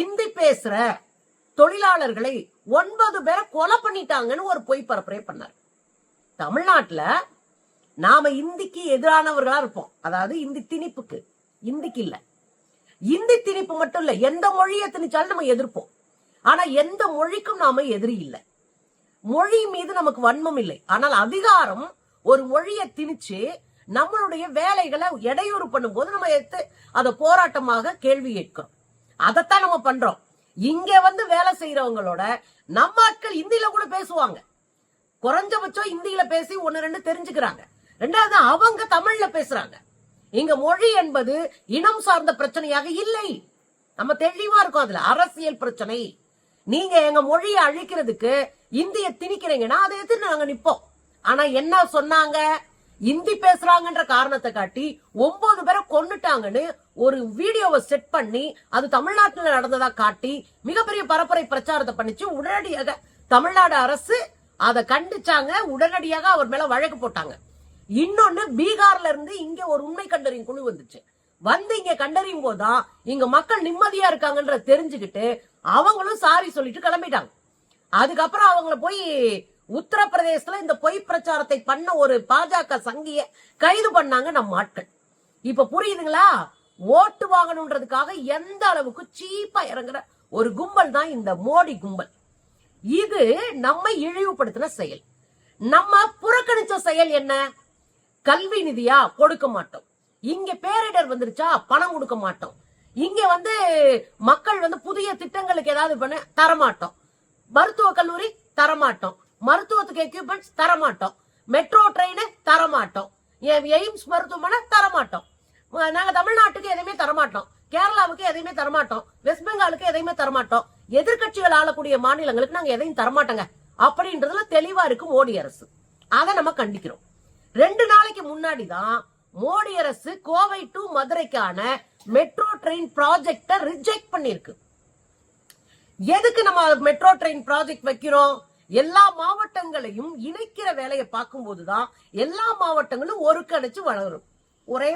இந்தி பேசுற தொழிலாளர்களை ஒன்பது பேரை கொலை பண்ணிட்டாங்கன்னு ஒரு பொய் பரப்புரை பண்ணார். தமிழ்நாட்டுல நாம இந்திக்கு எதிரானவர்களா இருப்போம். அதாவது இந்தி திணிப்புக்கு. இந்திக்கு இல்ல. இந்தி திணிப்பு மட்டும் இல்ல எந்த மொழியை திணிச்சாலும் நம்ம எதிர்ப்போம். ஆனா எந்த மொழிக்கும் நாம எதிரி இல்லை. மொழி மீது நமக்கு வன்மம் இல்லை. ஆனால் அதிகாரம் ஒரு மொழியை திணிச்சு நம்மளுடைய வேலைகளை இடையூறு பண்ணும்போது நம்ம எடுத்து அதை போராட்டமாக கேள்வி கேட்கிறோம். அதைத்தான் நம்ம பண்றோம். இங்க வந்து வேலை செய்யறவங்களோட நம்ம ஆட்கள் இந்தியில கூட பேசுவாங்க. குறைஞ்சபட்சம் இந்தியில பேசி ஒன்னு ரெண்டு தெரிஞ்சுக்கிறாங்க. ரெண்டாவது அவங்க தமிழ்ல பேசுறாங்க. இங்க மொழி என்பது இனம் சார்ந்த பிரச்சனையாக இல்லை. நம்ம தெளிவா இருக்கோம் அதுல. அரசியல் பிரச்சனை. நீங்க எங்க மொழியை அழிக்கிறதுக்கு இந்திய திணிக்கிறீங்கன்னா அதை எதிர்த்து நாங்க நிப்போம் ஆனா என்ன சொன்னாங்க? இந்தி பேசுறாங்கன்ற காரணத்தை காட்டி ஒன்பது பேரை கொன்னுட்டாங்கன்னு ஒரு வீடியோவை செட் பண்ணி அது தமிழ்நாட்டில் நடந்ததா காட்டி மிகப்பெரிய பரப்புரை பிரச்சாரத்தை பண்ணிச்சு. உடனடியாக தமிழ்நாடு அரசு அதை கண்டிச்சாங்க. உடனடியாக அவர் மேல வழக்கு போட்டாங்க. இன்னொன்னு பீகார்ல இருந்து இங்க ஒரு உண்மை கண்டறியும் குழு வந்துச்சு. வந்து இங்க கண்டறியும் போதுதான் இங்க மக்கள் நிம்மதியா இருக்காங்கன்ற தெரிஞ்சுக்கிட்டு அவங்களும் சாரி சொல்லிட்டு கிளம்பிட்டாங்க. அதுக்கப்புறம் அவங்கள போய் உத்தரப்பிரதேசத்துல இந்த பொய் பிரச்சாரத்தை பண்ண ஒரு பாஜக சங்கிய கைது பண்ணாங்க நம்ம ஆட்கள். இப்ப புரியுதுங்களா? ஓட்டு வாங்கணுன்றதுக்காக எந்த அளவுக்கு சீப்பா இறங்குற ஒரு கும்பல் தான் இந்த மோடி கும்பல். இது நம்மை இழிவுபடுத்தின செயல். நம்ம புறக்கணிச்ச செயல் என்ன? கல்வி நிதியா? கொடுக்க மாட்டோம். இங்க பேரிடர் வந்துருச்சா? பணம் கொடுக்க மாட்டோம். இங்க வந்து மக்கள் வந்து புதிய திட்டங்களுக்கு ஏதாவது பண்ண தரமாட்டோம். மருத்துவ கல்லூரி தரமாட்டோம். மருத்துவத்துக்கு எக்யூப்மெண்ட்ஸ் தரமாட்டோம். மெட்ரோ ட்ரெயினு தரமாட்டோம். எ- எய்ம்ஸ் மருத்துவமனை தரமாட்டோம். அஹ் நாங்க தமிழ்நாட்டுக்கு எதையுமே தரமாட்டோம். கேரளாவுக்கு எதையுமே தரமாட்டோம். வெஸ்ட் பெங்காலுக்கு எதையுமே தரமாட்டோம். எதிர்க்கட்சிகள் ஆளக்கூடிய மாநிலங்களுக்கு நாங்க எதையும் தரமாட்டோங்க. அப்படின்றதுல தெளிவா இருக்கு மோடி அரசு. அதை நம்ம கண்டிக்கிறோம். ரெண்டு நாளைக்கு முன்னாடி தான் மோடி அரசு கோவை டு மதுரைக்கான மெட்ரோ ட்ரெயின் ப்ராஜெக்ட ரிஜெக்ட் பண்ணிருக்கு எதுக்கு நம்ம மெட்ரோ ட்ரெயின் ப்ராஜெக்ட் வைக்கிறோம்? எல்லா மாவட்டங்களையும் இணைக்கிற வேலையை பார்க்கும்போதுதான் எல்லா மாவட்டங்களும் ஒருங்கிணைச்சு வளரும். ஒரே